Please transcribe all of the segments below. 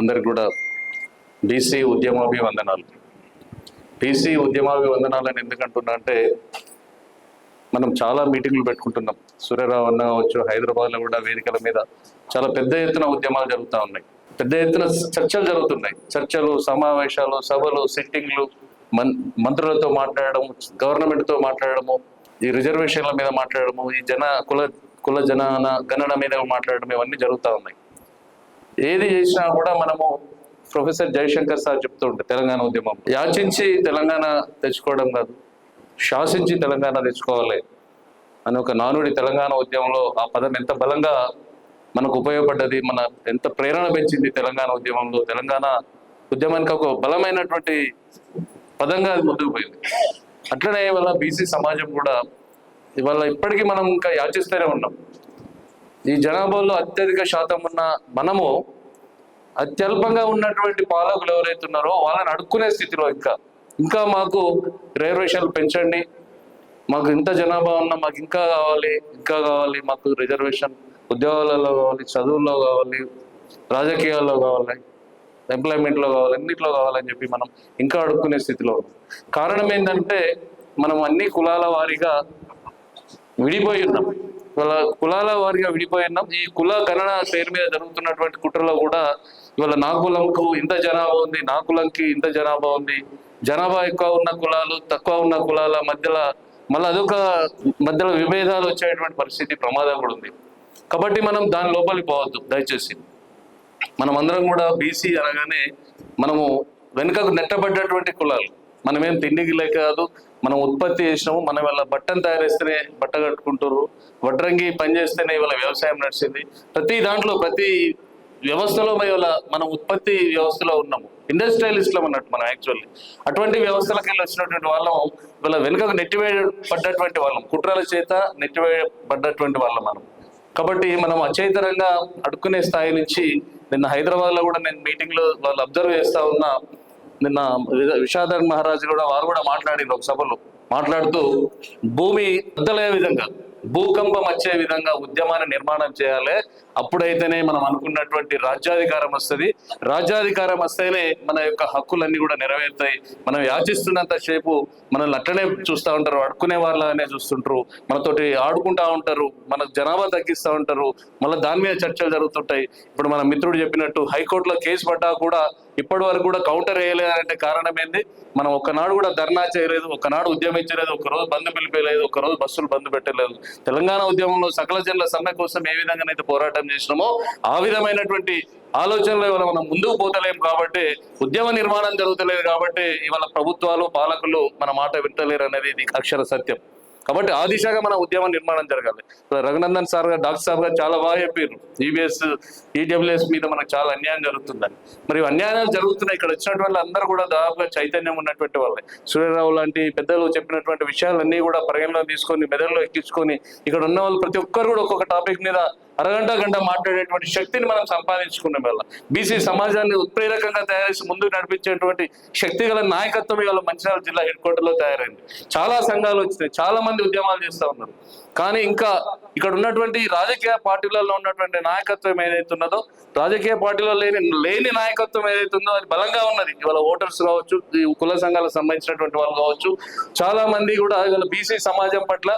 అందరికి కూడా BC ఉద్యమాభివందనాలు. BC ఉద్యమాభివందనాలని ఎందుకంటున్నా అంటే మనం చాలా మీటింగ్లు పెట్టుకుంటున్నాం. సూర్యరావు అన్న కావచ్చు హైదరాబాద్లో కూడా వేదికల మీద చాలా పెద్ద ఎత్తున ఉద్యమాలు జరుగుతూ ఉన్నాయి. పెద్ద ఎత్తున చర్చలు జరుగుతున్నాయి. చర్చలు సమావేశాలు సభలు సిట్టింగ్లు మన్ మంత్రులతో మాట్లాడడం గవర్నమెంట్తో మాట్లాడడము ఈ రిజర్వేషన్ల మీద మాట్లాడడము ఈ జన కుల కుల జనాన గణన మీద మాట్లాడడం ఇవన్నీ జరుగుతూ ఉన్నాయి. ఏది చేసినా కూడా మనము ప్రొఫెసర్ జయశంకర్ సార్ చెప్తూ ఉంటారు తెలంగాణ ఉద్యమం. యాచించి తెలంగాణ తెచ్చుకోవడం కాదు శాసించి తెలంగాణ తెచ్చుకోవాలి అని ఒక నానుడి తెలంగాణ ఉద్యమంలో ఆ పదం ఎంత బలంగా మనకు ఉపయోగపడ్డది మన ఎంత ప్రేరణ పెంచింది తెలంగాణ ఉద్యమంలో. తెలంగాణ ఉద్యమానికి ఒక బలమైనటువంటి పదంగా అది ముందుకు పోయింది. అట్లనే ఇవాళ బీసీ సమాజం కూడా ఇవాళ ఇప్పటికీ మనం ఇంకా యాచిస్తూనే ఉన్నాం. ఈ జనాభాలో అత్యధిక శాతం ఉన్న మనము అత్యల్పంగా ఉన్నటువంటి పాలకులు ఎవరైతే ఉన్నారో వాళ్ళని అడుక్కునే స్థితిలో ఇంకా ఇంకా మాకు రిజర్వేషన్లు పెంచండి మాకు ఇంత జనాభా ఉన్నా మాకు ఇంకా కావాలి ఇంకా కావాలి మాకు రిజర్వేషన్ ఉద్యోగాలలో కావాలి చదువుల్లో కావాలి రాజకీయాల్లో కావాలి ఎంప్లాయ్మెంట్లో కావాలి అన్నిట్లో కావాలని చెప్పి మనం ఇంకా అడుక్కునే స్థితిలో కారణం ఏంటంటే మనం అన్ని కులాల వారీగా విడిపోయి ఉన్నాం. కుల కులాల వారిగా విడిపోయి ఉన్నాం. ఈ కుల గణన పేరు మీద జరుగుతున్నటువంటి కుట్రలో కూడా ఇవాళ నా కులంకు ఇంత జనాభా ఉంది నా కులంకి ఇంత జనాభా ఉంది. జనాభా ఎక్కువ ఉన్న కులాలు తక్కువ ఉన్న కులాల మధ్యలో మళ్ళీ అదొక మధ్యలో విభేదాలు వచ్చేటువంటి పరిస్థితి ప్రమాదం కూడా ఉంది. కాబట్టి మనం దాని లోపలికి పోవద్దు దయచేసి. మనం అందరం కూడా బీసీ అనగానే మనము వెనుకకు నెట్టబడ్డటువంటి కులాలు. మనమేం తిండికి లేక కాదు మనం ఉత్పత్తి చేసినాము మనం వాళ్ళ బట్టను తయారు చేస్తేనే బట్ట కట్టుకుంటారు వడ్రంగి పని చేస్తేనే ఇవాళ వ్యవసాయం నడిచింది. ప్రతి దాంట్లో ప్రతి వ్యవస్థలో ఇవాళ మనం ఉత్పత్తి వ్యవస్థలో ఉన్నాము. ఇండస్ట్రియలిస్ట్లో ఉన్నట్టు మనం యాక్చువల్లీ అటువంటి వ్యవస్థలకు వెళ్ళి వచ్చినటువంటి వాళ్ళం ఇవాళ వెనుకకు నెట్టివేయబడ్డటువంటి వాళ్ళం. కుట్రల చేత నెట్టివేయబడ్డటువంటి వాళ్ళం మనం. కాబట్టి మనం అచేతనంగా అడుక్కునే స్థాయి నుంచి నిన్న హైదరాబాద్లో కూడా నేను మీటింగ్లో వాళ్ళు అబ్జర్వ్ చేస్తూ ఉన్నా నిన్న విషాదర్ మహారాజు కూడా వారు కూడా మాట్లాడిన ఒక సభలో. మాట్లాడుతూ భూమి బద్దలయ్యే విధంగా భూకంపం వచ్చే విధంగా ఉద్యమాన్ని నిర్మాణం చేయాలి. అప్పుడైతేనే మనం అనుకున్నటువంటి రాజ్యాధికారం వస్తుంది. రాజ్యాధికారం వస్తేనే మన యొక్క హక్కులన్నీ కూడా నెరవేరుతాయి. మనం యాచిస్తున్నంత సేపు మనల్ని అట్లనే చూస్తూ ఉంటారు అడుకునే వాళ్ళనే చూస్తుంటారు మనతోటి ఆడుకుంటా ఉంటారు మన జనాభా తగ్గిస్తూ ఉంటారు మళ్ళీ దాని మీద చర్చలు జరుగుతుంటాయి. ఇప్పుడు మన మిత్రుడు చెప్పినట్టు హైకోర్టులో కేసు పడ్డా కూడా ఇప్పటి వరకు కూడా కౌంటర్ వేయలేదంటే కారణం ఏంది? మనం ఒక్కనాడు కూడా ధర్నా చేయలేదు ఒక్కనాడు ఉద్యమించలేదు ఒక రోజు బంద్ పిలిపేయలేదు ఒక రోజు బస్సులు బంద్ పెట్టలేదు. తెలంగాణ ఉద్యమంలో సకల జనుల సమ్మె కోసం ఏ విధంగానైతే పోరాటం చేసినామో ఆ విధమైనటువంటి ఆలోచనలు ఇవాళ మనం ముందుకు పోతలేం కాబట్టి ఉద్యమ నిర్మాణం జరుగుతలేదు కాబట్టి ఇవాళ ప్రభుత్వాలు పాలకులు మన మాట వింటలేరు అనేది ఇది అక్షర సత్యం. కాబట్టి ఆ దిశగా మన ఉద్యమ నిర్మాణం జరగాలి. రఘునందన్ సార్ గారు డాక్టర్ సార్ గారు చాలా బాగా చెప్పారు. ఈబీఎస్ ఈడబ్ల్యూఎస్ మీద మనకు చాలా అన్యాయం జరుగుతుందని. మరి అన్యాయాలు జరుగుతున్నాయి. ఇక్కడ వచ్చినటువంటి వాళ్ళు అందరూ కూడా దాదాపుగా చైతన్యం ఉన్నటువంటి వాళ్ళే. సూర్యరావు లాంటి పెద్దలు చెప్పినటువంటి విషయాలన్నీ కూడా పరిగణలో తీసుకొని మెదడులో ఎక్కించుకొని ఇక్కడ ఉన్న వాళ్ళు ప్రతి ఒక్కరు కూడా ఒక్కొక్క టాపిక్ మీద అరగంట గంట మాట్లాడేటువంటి శక్తిని మనం సంపాదించుకునే వల్ల. బీసీ సమాజాన్ని ఉత్ప్రేరకంగా తయారు చేసి ముందుకు నడిపించేటువంటి శక్తి గల నాయకత్వం ఇవాళ మంచిర్యాల జిల్లా హెడ్ క్వార్టర్లో తయారైంది. చాలా సంఘాలు వచ్చినాయి. చాలా మంది ఉద్యమాలు చేస్తా ఉన్నారు. కానీ ఇంకా ఇక్కడ ఉన్నటువంటి రాజకీయ పార్టీలలో ఉన్నటువంటి నాయకత్వం ఏదైతే ఉన్నదో రాజకీయ పార్టీలో లేని లేని నాయకత్వం ఏదైతే ఉందో అది బలంగా ఉన్నది. ఇవాళ ఓటర్స్ కావచ్చు ఈ కుల సంఘాలకు సంబంధించినటువంటి వాళ్ళు కావచ్చు చాలా మంది కూడా ఇవాళ బీసీ సమాజం పట్ల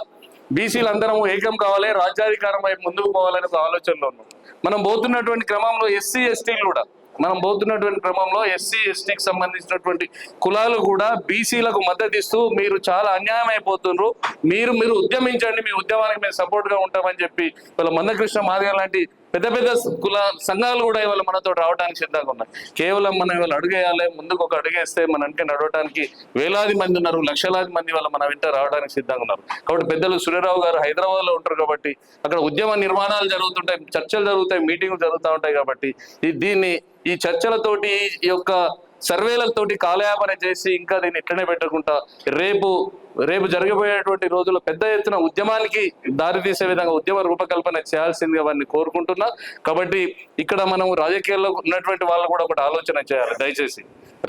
బీసీలు అందరం ఏకం కావాలి రాజ్యాధికారం వైపు ముందుకు పోవాలనే ఒక ఆలోచనలో ఉన్నాం. మనం పోతున్నటువంటి క్రమంలో ఎస్సీ ఎస్టీలు కూడా మనం పోతున్నటువంటి క్రమంలో ఎస్సీ ఎస్టీకి సంబంధించినటువంటి కులాలు కూడా బీసీలకు మద్దతు ఇస్తూ మీరు చాలా అన్యాయం అయిపోతున్నారు మీరు మీరు ఉద్యమించండి మీ ఉద్యమానికి మేము సపోర్ట్గా ఉంటామని చెప్పి వాళ్ళ మందకృష్ణ మాదిగ లాంటి పెద్ద పెద్ద కుల సంఘాలు కూడా ఇవాళ మనతో రావడానికి సిద్ధంగా ఉన్నాయి. కేవలం మనం ఇవాళ అడుగేయాలి ముందుకు ఒక అడుగేస్తే మన వెనక నడవడానికి వేలాది మంది ఉన్నారు లక్షలాది మంది వాళ్ళ మన వెంట రావడానికి సిద్ధంగా ఉన్నారు. కాబట్టి పెద్దలు సూర్యరావు గారు హైదరాబాద్లో ఉంటారు కాబట్టి అక్కడ ఉద్యమ నిర్మాణాలు జరుగుతుంటాయి చర్చలు జరుగుతాయి మీటింగ్లు జరుగుతూ ఉంటాయి కాబట్టి ఈ- దీన్ని ఈ చర్చలతోటి ఈ యొక్క సర్వేలతోటి కాలయాపన చేసి ఇంకా దీన్ని ఇట్లనే పెట్టకుండా రేపు రేపు జరగబోయేటువంటి రోజుల్లో పెద్ద ఎత్తున ఉద్యమానికి దారి తీసే విధంగా ఉద్యమ రూపకల్పన చేయాల్సిందిగా వారిని కోరుకుంటున్నా. కాబట్టి ఇక్కడ మనం రాజకీయాల్లో ఉన్నటువంటి వాళ్ళు కూడా ఒకటి ఆలోచన చేయాలి దయచేసి.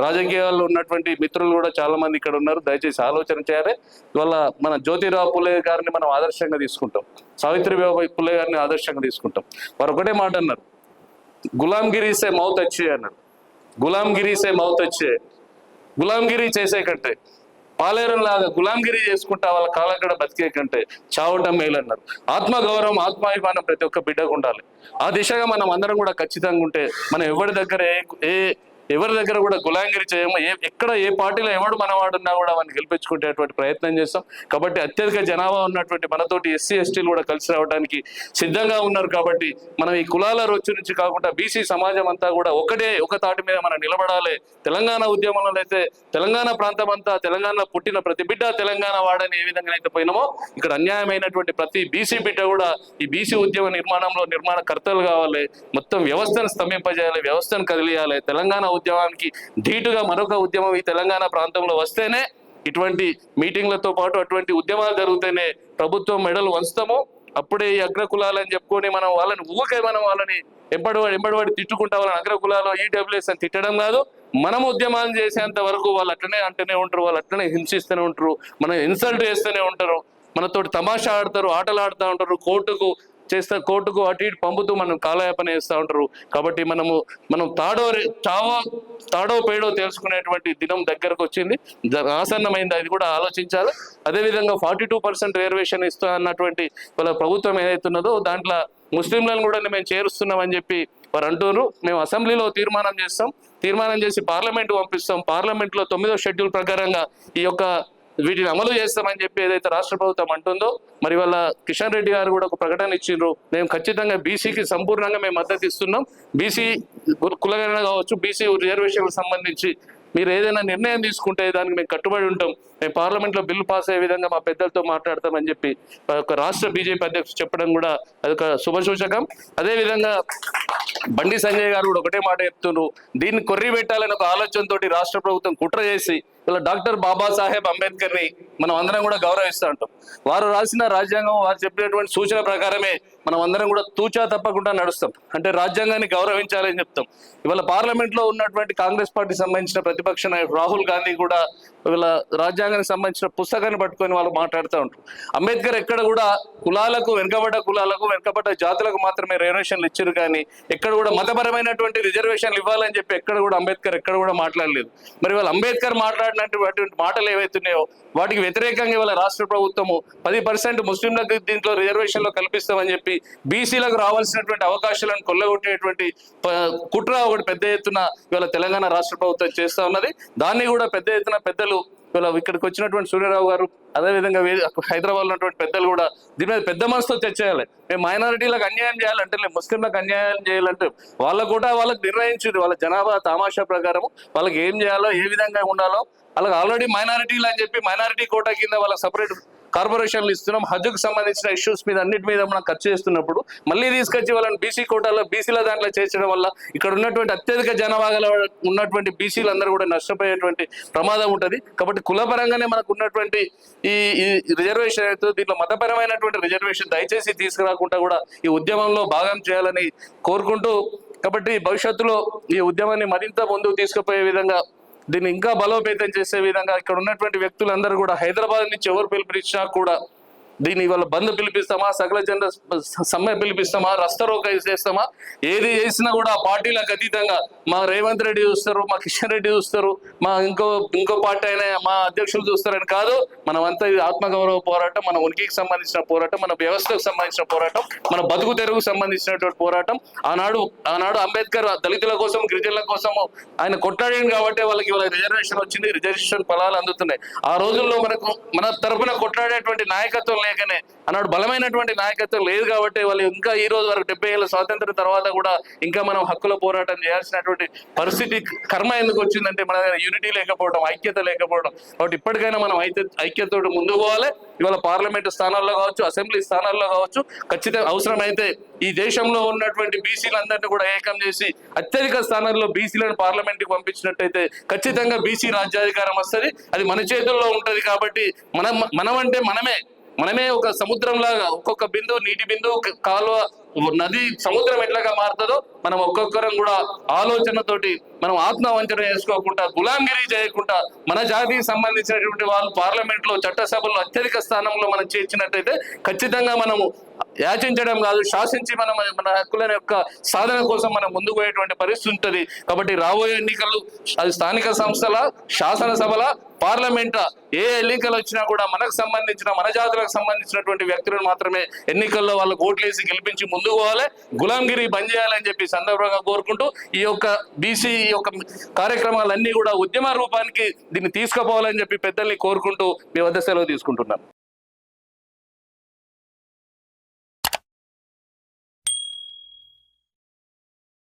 రాజకీయాల్లో ఉన్నటువంటి మిత్రులు కూడా చాలా మంది ఇక్కడ ఉన్నారు దయచేసి ఆలోచన చేయాలి. ఇవాళ మన జ్యోతిరావు పులే గారిని మనం ఆదర్శంగా తీసుకుంటాం. సావిత్రిబాయి పులే గారిని ఆదర్శంగా తీసుకుంటాం. వారు ఒకటే మాట అన్నారు గులాంగిరీసే మౌత్ వచ్చి అన్నారు. గులాంగిరి సే మౌత్ వచ్చే. గులాంగిరి చేసే కంటే పాలేరం లాగా గులాంగిరి చేసుకుంటా వాళ్ళ కాలక్కడ బతికే కంటే చావటం మేలన్నారు. ఆత్మగౌరవం ఆత్మాభిమానం ప్రతి ఒక్క బిడ్డకు ఉండాలి. ఆ దిశగా మనం అందరం కూడా ఖచ్చితంగా ఉంటే మనం ఎవరి దగ్గర ఏ ఏ ఎవరి దగ్గర కూడా గులాంగిరి చేయము. ఏ ఎక్కడ ఏ పార్టీలో ఎవడు మనవాడున్నా కూడా వాడిని గెలిపించుకునేటువంటి ప్రయత్నం చేస్తాం. కాబట్టి అత్యధిక జనాభా ఉన్నటువంటి మనతోటి ఎస్సీ ఎస్టీలు కూడా కలిసి రావడానికి సిద్ధంగా ఉన్నారు కాబట్టి మనం ఈ కులాల రొచ్చు నుంచి కాకుండా బీసీ సమాజం అంతా కూడా ఒకటే ఒక తాటి మీద మనం నిలబడాలి. తెలంగాణ ఉద్యమంలో అయితే తెలంగాణ ప్రాంతం అంతా తెలంగాణలో పుట్టిన ప్రతి బిడ్డ తెలంగాణ వాడని ఏ విధంగా అయితే పోయినామో ఇక్కడ అన్యాయమైనటువంటి ప్రతి బీసీ బిడ్డ కూడా ఈ బీసీ ఉద్యమ నిర్మాణంలో నిర్మాణ కర్తలు కావాలి. మొత్తం వ్యవస్థను స్తంభింపజేయాలి వ్యవస్థను కదిలియాలి. తెలంగాణ ఉద్యమానికి ధీటుగా మరొక ఉద్యమం ఈ తెలంగాణ ప్రాంతంలో వస్తేనే ఇటువంటి మీటింగ్లతో పాటు అటువంటి ఉద్యమాలు జరిగితేనే ప్రభుత్వం మెడలు వంచుతాము. అప్పుడే ఈ అగ్రకులాలు అని చెప్పుకొని మనం వాళ్ళని ఊకే మనం వాళ్ళని ఎంబడివాడి ఎంబడివాడి తిట్టుకుంటా వాళ్ళని అగ్రకులాలు ఈడబ్ల్యూఎస్ అని తిట్టడం కాదు. మనం ఉద్యమాలు చేసేంత వరకు వాళ్ళు అట్లనే అంటూనే ఉంటారు వాళ్ళు అట్లనే హింసిస్తూనే ఉంటారు మనం ఇన్సల్ట్ చేస్తూనే ఉంటారు మనతోటి తమాషా ఆడతారు ఆటలు ఆడుతూ ఉంటారు కోర్టుకు చేస్తా కోర్టుకు అటు ఇటు పంపుతూ మనం కాలయాపన చేస్తూ ఉంటారు. కాబట్టి మనము మనం తాడో చావో తాడో పేడో తెలుసుకునేటువంటి దినం దగ్గరకు వచ్చింది. జ- ఆసన్నమైంది అది కూడా ఆలోచించాలి. అదేవిధంగా ఫార్టీ టూ పర్సెంట్ రిజర్వేషన్ ఇస్తా అన్నటువంటి వాళ్ళ ప్రభుత్వం ఏదైతున్నదో దాంట్లో ముస్లింలను కూడా మేము చేరుస్తున్నామని చెప్పి వారు అంటున్నారు. మేము అసెంబ్లీలో తీర్మానం చేస్తాం. తీర్మానం చేసి పార్లమెంట్ పంపిస్తాం. పార్లమెంట్లో తొమ్మిదో షెడ్యూల్ ప్రకారంగా ఈ యొక్క వీటిని అమలు చేస్తామని చెప్పి ఏదైతే రాష్ట్ర ప్రభుత్వం అంటుందో మరి వాళ్ళ కిషన్ రెడ్డి గారు కూడా ఒక ప్రకటన ఇచ్చిండ్రు. మేము ఖచ్చితంగా బీసీకి సంపూర్ణంగా మేము మద్దతు ఇస్తున్నాం. బీసీ కులగణన కావచ్చు బీసీ రిజర్వేషన్లకు సంబంధించి మీరు ఏదైనా నిర్ణయం తీసుకుంటే దానికి మేము కట్టుబడి ఉంటాం. మేము పార్లమెంట్లో బిల్లు పాస్ అయ్యే విధంగా మా పెద్దలతో మాట్లాడతామని చెప్పి ఒక రాష్ట్ర బీజేపీ అధ్యక్షుడు చెప్పడం కూడా అదొక శుభసూచకం అదేవిధంగా బండి సంజయ్ గారు కూడా ఒకటే మాట చెప్తున్నారు దీన్ని కొర్రి పెట్టాలని ఒక ఆలోచనతోటి రాష్ట్ర ప్రభుత్వం కుట్ర చేసి ఇలా డాక్టర్ బాబాసాహెబ్ అంబేద్కర్ని మనం అందరం కూడా గౌరవిస్తూ ఉంటాం. వారు రాసిన రాజ్యాంగం వారు చెప్పినటువంటి సూచన ప్రకారమే మనం అందరం కూడా తూచా తప్పకుండా నడుస్తాం. అంటే రాజ్యాంగాన్ని గౌరవించాలని చెప్తాం. ఇవాళ పార్లమెంట్లో ఉన్నటువంటి కాంగ్రెస్ పార్టీ సంబంధించిన ప్రతిపక్ష నాయకుడు రాహుల్ గాంధీ కూడా ఇవాళ రాజ్యాంగానికి సంబంధించిన పుస్తకాన్ని పట్టుకొని వాళ్ళు మాట్లాడుతూ ఉంటారు. అంబేద్కర్ ఎక్కడ కూడా కులాలకు వెనుకబడ్డ కులాలకు వెనుకబడ్డ జాతులకు మాత్రమే రిజర్వేషన్లు ఇచ్చారు కానీ ఎక్కడ కూడా మతపరమైనటువంటి రిజర్వేషన్లు ఇవ్వాలని చెప్పి ఎక్కడ కూడా అంబేద్కర్ ఎక్కడ కూడా మాట్లాడలేదు. మరి వాళ్ళు అంబేద్కర్ మాట్లాడినటువంటి మాటలు ఏవైతున్నాయో వాటికి వ్యతిరేకంగా ఇవాళ రాష్ట్ర ప్రభుత్వము పది పర్సెంట్ ముస్లింలకు దీంట్లో రిజర్వేషన్లో కల్పిస్తామని చెప్పి బీసీలకు రావాల్సినటువంటి అవకాశాలను కొల్లగొట్టేటువంటి కుట్ర ఒకటి పెద్ద ఎత్తున ఇవాళ తెలంగాణ రాష్ట్ర ప్రభుత్వం చేస్తా ఉన్నది. దాన్ని కూడా పెద్ద ఎత్తున పెద్దలు ఇవాళ ఇక్కడికి వచ్చినటువంటి సూర్యరావు గారు అదేవిధంగా హైదరాబాద్ ఉన్నటువంటి పెద్దలు కూడా దీని మీద పెద్ద మనసుతో తెచ్చేయాలి మేము మైనారిటీలకు అన్యాయం చేయాలంటే లేదు ముస్లింలకు అన్యాయం చేయాలంటే వాళ్ళ కూడా వాళ్ళకి నిర్ణయించింది. వాళ్ళ జనాభా తమాషా ప్రకారం వాళ్ళకి ఏం చేయాలో ఏ విధంగా ఉండాలో వాళ్ళకి ఆల్రెడీ మైనారిటీలు అని చెప్పి మైనారిటీ కోటా కింద వాళ్ళకి సపరేట్ కార్పొరేషన్లు ఇస్తున్నాం. హజ్కు సంబంధించిన ఇష్యూస్ మీద అన్నిటి మీద మనం ఖర్చు చేస్తున్నప్పుడు మళ్ళీ తీసుకొచ్చి వాళ్ళని బీసీ కోటాలో బీసీల దాంట్లో చేర్చడం వల్ల ఇక్కడ ఉన్నటువంటి అత్యధిక జనాభా గల ఉన్నటువంటి బీసీలు అందరూ కూడా నష్టపోయేటువంటి ప్రమాదం ఉంటుంది. కాబట్టి కులపరంగానే మనకు ఉన్నటువంటి ఈ ఈ రిజర్వేషన్ అయితే దీంట్లో మతపరమైనటువంటి రిజర్వేషన్ దయచేసి తీసుకురాకుండా కూడా ఈ ఉద్యమంలో భాగం చేయాలని కోరుకుంటూ కాబట్టి భవిష్యత్తులో ఈ ఉద్యమాన్ని మరింత ముందుకు తీసుకుపోయే విధంగా దీన్ని ఇంకా బలోపేతం చేసే విధంగా ఇక్కడ ఉన్నటువంటి వ్యక్తులందరూ కూడా హైదరాబాద్ నుంచి ఎవరు పిలుపునిచ్చినా కూడా దీన్ని ఇవాళ బంద్ పిలిపిస్తామా? సకల జన సమ్మె పిలిపిస్తామా? రస్తరోక చేస్తామా? ఏది చేసినా కూడా ఆ పార్టీలకు అతీతంగా మా రేవంత్ రెడ్డి చూస్తారు మా కిషన్ రెడ్డి చూస్తారు మా ఇంకో ఇంకో పార్టీ అయినా మా అధ్యక్షులు చూస్తారని కాదు మనమంతా ఇది ఆత్మగౌరవ పోరాటం మన ఉనికికి సంబంధించిన పోరాటం మన వ్యవస్థకు సంబంధించిన పోరాటం మన బతుకు తెరువుకు సంబంధించినటువంటి పోరాటం. ఆనాడు ఆనాడు అంబేద్కర్ దళితుల కోసం గిరిజనుల కోసం ఆయన కొట్లాడాడు కాబట్టి వాళ్ళకి ఇవాళ రిజర్వేషన్ వచ్చింది. రిజర్వేషన్ ఫలాలు అందుతున్నాయి. ఆ రోజుల్లో మనకు మన తరఫున కొట్లాడేటువంటి నాయకత్వం లేకనే. అన్నాడు బలమైనటువంటి నాయకత్వం లేదు కాబట్టి వాళ్ళు ఇంకా ఈ రోజు వరకు డెబ్బై ఏళ్ళ స్వాతంత్రం తర్వాత కూడా ఇంకా మనం హక్కుల పోరాటం చేయాల్సినటువంటి పరిస్థితి కర్మ ఎందుకు వచ్చిందంటే మన దగ్గర యూనిటీ లేకపోవడం ఐక్యత లేకపోవడం. కాబట్టి ఇప్పటికైనా మనం ఐక్య ఐక్యతతో ముందుకు పోవాలి. ఇవాళ పార్లమెంటు స్థానాల్లో కావచ్చు అసెంబ్లీ స్థానాల్లో కావచ్చు ఖచ్చితంగా అవసరమైతే ఈ దేశంలో ఉన్నటువంటి బీసీలందరినీ కూడా ఏకం చేసి అత్యధిక స్థానాల్లో బీసీలను పార్లమెంట్కి పంపించినట్టయితే ఖచ్చితంగా బీసీ రాజ్యాధికారం వస్తుంది. అది మన చేతుల్లో ఉంటది కాబట్టి మనం మనం అంటే మనమే మనమే ఒక సముద్రం లాగా ఒక్కొక్క బిందువు నీటి బిందు కాలువ నది సముద్రం ఎట్లాగా మారుతుందో మనం ఒక్కొక్కరం కూడా ఆలోచనతోటి మనం ఆత్మవంచన చేసుకోకుండా గులాంగిరి చేయకుండా మన జాతికి సంబంధించినటువంటి వాళ్ళు పార్లమెంట్లో చట్టసభలో అత్యధిక స్థానంలో మనం చేర్చినట్టయితే ఖచ్చితంగా మనము యాచించడం కాదు శాసించి మనం మన హక్కుల యొక్క సాధన కోసం మనం ముందుకు పోయేటువంటి పరిస్థితి ఉంటుంది. కాబట్టి రాబోయే ఎన్నికలు అది స్థానిక సంస్థల శాసనసభల పార్లమెంట్ ఏ ఎన్నికలు వచ్చినా కూడా మనకు సంబంధించిన మన జాతులకు సంబంధించినటువంటి వ్యక్తులను మాత్రమే ఎన్నికల్లో వాళ్ళకు ఓట్లేసి గెలిపించి ముందు ముందుకు పోవాలి గులాంగిరి బంద్ చేయాలని చెప్పి సందర్భంగా కోరుకుంటూ ఈ యొక్క బీసీ ఈ యొక్క కార్యక్రమాలన్నీ కూడా ఉద్యమ రూపానికి దీన్ని తీసుకుపోవాలని చెప్పి పెద్దల్ని కోరుకుంటూ మీ వద్ద సెలవు తీసుకుంటున్నాను